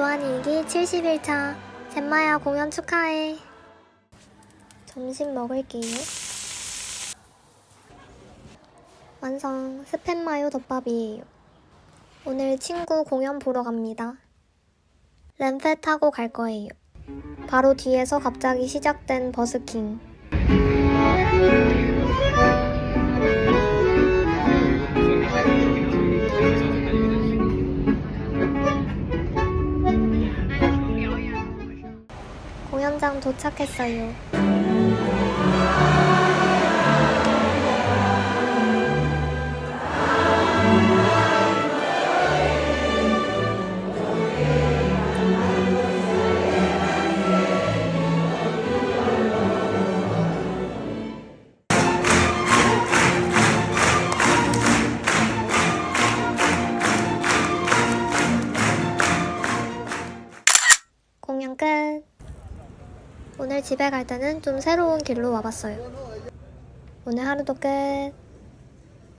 교환일기 71차 젠마야 공연 축하해. 점심 먹을게요. 완성. 스팸 마요 덮밥이에요. 오늘 친구 공연 보러 갑니다. 램페 타고 갈 거예요. 바로 뒤에서 갑자기 시작된 버스킹 공연장 도착했어요 공연 끝. 오늘 집에 갈 때는 좀 새로운 길로 와봤어요. 오늘 하루도 끝.